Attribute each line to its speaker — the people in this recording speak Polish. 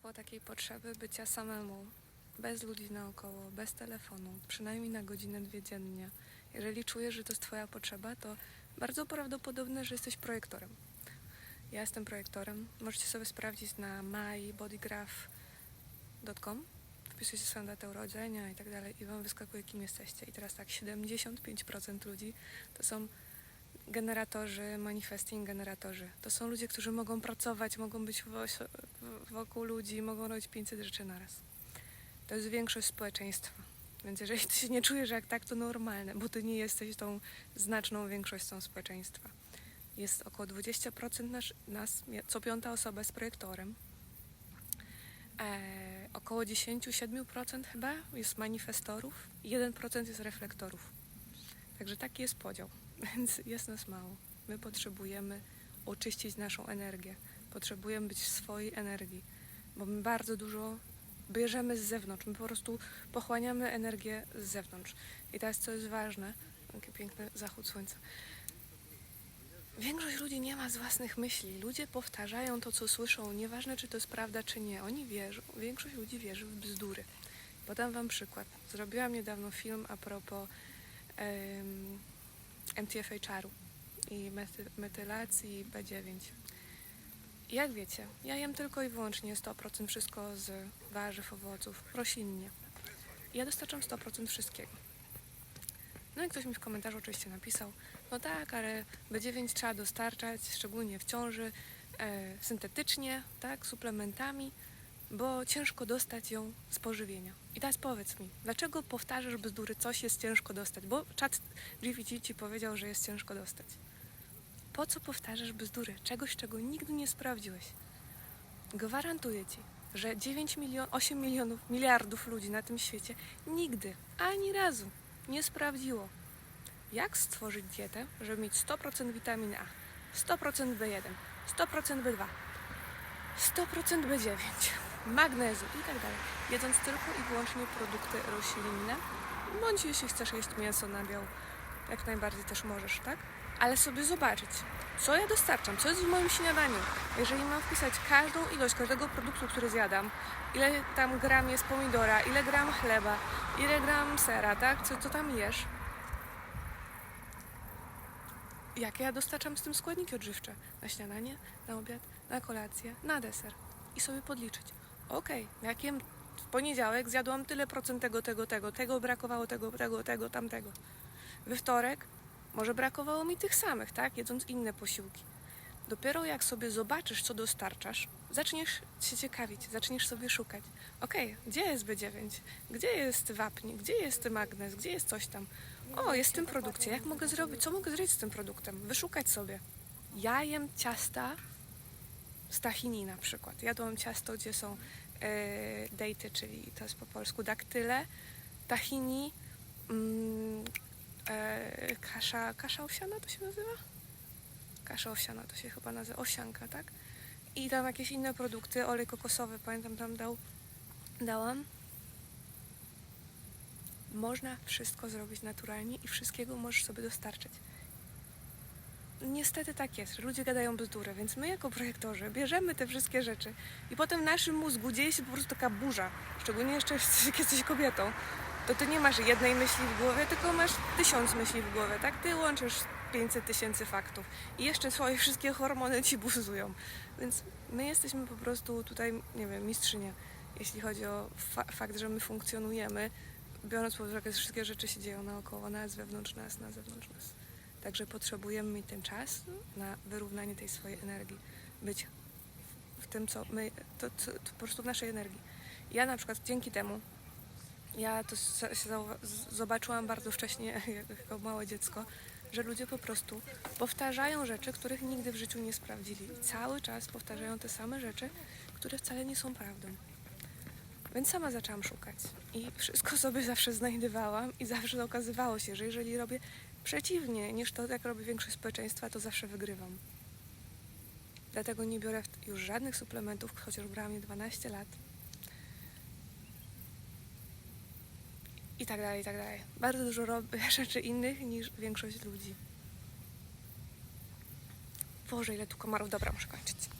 Speaker 1: propos takiej potrzeby bycia samemu, bez ludzi naokoło, bez telefonu, przynajmniej na godzinę, dwie dziennie. Jeżeli czujesz, że to jest Twoja potrzeba, to bardzo prawdopodobne, że jesteś projektorem. Ja jestem projektorem. Możecie sobie sprawdzić na mybodygraph.com. Wpisujecie swoją datę urodzenia i tak dalej i Wam wyskakuje, kim jesteście. I teraz tak, 75% ludzi to są generatorzy, manifesting generatorzy. To są ludzie, którzy mogą pracować, mogą być wo- wokół ludzi, mogą robić 500 rzeczy naraz. To jest większość społeczeństwa. Więc jeżeli ty się nie czujesz jak tak, to normalne, bo ty nie jesteś tą znaczną większością społeczeństwa. Jest około 20% nas, nas, co piąta osoba jest projektorem. E, około 10-7% chyba jest manifestorów, 1% jest reflektorów. Także taki jest podział, więc jest nas mało. My potrzebujemy oczyścić naszą energię, potrzebujemy być w swojej energii, bo my bardzo dużo bierzemy z zewnątrz, my po prostu pochłaniamy energię z zewnątrz. I teraz co jest ważne, taki piękny zachód słońca. Większość ludzi nie ma z własnych myśli. Ludzie powtarzają to, co słyszą, nieważne czy to jest prawda, czy nie. Oni wierzą. Większość ludzi wierzy w bzdury. Podam Wam przykład. Zrobiłam niedawno film a propos MTFHR-u i mety, metylacji B9. Jak wiecie, ja jem tylko i wyłącznie 100% wszystko z warzyw, owoców, roślinnie. Ja dostarczam 100% wszystkiego. No i ktoś mi w komentarzu oczywiście napisał, no tak, ale B9 trzeba dostarczać, szczególnie w ciąży, e, syntetycznie, tak, suplementami, bo ciężko dostać ją z pożywienia. I teraz powiedz mi, dlaczego powtarzasz bzdury, coś jest ciężko dostać? Bo czat GPT ci powiedział, że jest ciężko dostać. Po co powtarzasz bzdury? Czegoś, czego nigdy nie sprawdziłeś. Gwarantuję ci, że 9 milion, 8 milionów, miliardów ludzi na tym świecie nigdy, ani razu nie sprawdziło, jak stworzyć dietę, żeby mieć 100% witaminy A, 100% B1, 100% B2, 100% B9, magnezu i tak jedząc tylko i wyłącznie produkty roślinne, bądź jeśli chcesz jeść mięso nabiał, jak najbardziej też możesz, tak? Ale sobie zobaczyć, co ja dostarczam, co jest w moim śniadaniu. Jeżeli mam wpisać każdą ilość każdego produktu, który zjadam, ile tam gram jest pomidora, ile gram chleba, ile gram sera, tak? Co, co tam jesz? Jakie ja dostarczam z tym składniki odżywcze? Na śniadanie, na obiad, na kolację, na deser. I sobie podliczyć. Okej, jak jem w poniedziałek, zjadłam tyle procent tego, tego, tego, tego brakowało, tego, tego, tego, tamtego. We wtorek może brakowało mi tych samych, tak? Jedząc inne posiłki. Dopiero jak sobie zobaczysz, co dostarczasz, zaczniesz się ciekawić, zaczniesz sobie szukać. Okej, gdzie jest B9? Gdzie jest wapń? Gdzie jest magnez? Gdzie jest coś tam? O, jest w tym produkcie. Jak mogę zrobić? Co mogę zrobić z tym produktem? Wyszukać sobie. Ja jem ciasta z tahini na przykład. Jadłam ciasto, gdzie są e, dejty, czyli to jest po polsku daktyle, tahini, mm, e, kasza, kasza owsiana to się nazywa? Kasza owsiana to się chyba nazywa, owsianka, tak? I tam jakieś inne produkty, olej kokosowy, pamiętam tam dał, dałam. Można wszystko zrobić naturalnie i wszystkiego możesz sobie dostarczyć. Niestety tak jest, że ludzie gadają bzdury, więc my jako projektorzy bierzemy te wszystkie rzeczy i potem w naszym mózgu dzieje się po prostu taka burza, szczególnie jeszcze jak jesteś kobietą, to ty nie masz jednej myśli w głowie, tylko masz tysiąc myśli w głowie, tak? Ty łączysz 500 tysięcy faktów i jeszcze twoje wszystkie hormony ci buzują. Więc my jesteśmy po prostu tutaj, nie wiem, mistrzynie, jeśli chodzi o fa- fakt, że my funkcjonujemy, biorąc pod uwagę, że wszystkie rzeczy się dzieją naokoło nas, wewnątrz nas, na zewnątrz nas. Także potrzebujemy mieć ten czas na wyrównanie tej swojej energii, być w tym, co my, to, to, to po prostu w naszej energii. Ja na przykład dzięki temu, ja to zobaczyłam bardzo wcześnie, jako małe dziecko, że ludzie po prostu powtarzają rzeczy, których nigdy w życiu nie sprawdzili. Cały czas powtarzają te same rzeczy, które wcale nie są prawdą. Więc sama zaczęłam szukać i wszystko sobie zawsze znajdowałam i zawsze okazywało się, że jeżeli robię przeciwnie niż to, jak robi większość społeczeństwa, to zawsze wygrywam. Dlatego nie biorę już żadnych suplementów, chociaż brałam je 12 lat. I tak dalej, i tak dalej. Bardzo dużo robię rzeczy innych niż większość ludzi. Boże, ile tu komarów. Dobra, muszę kończyć.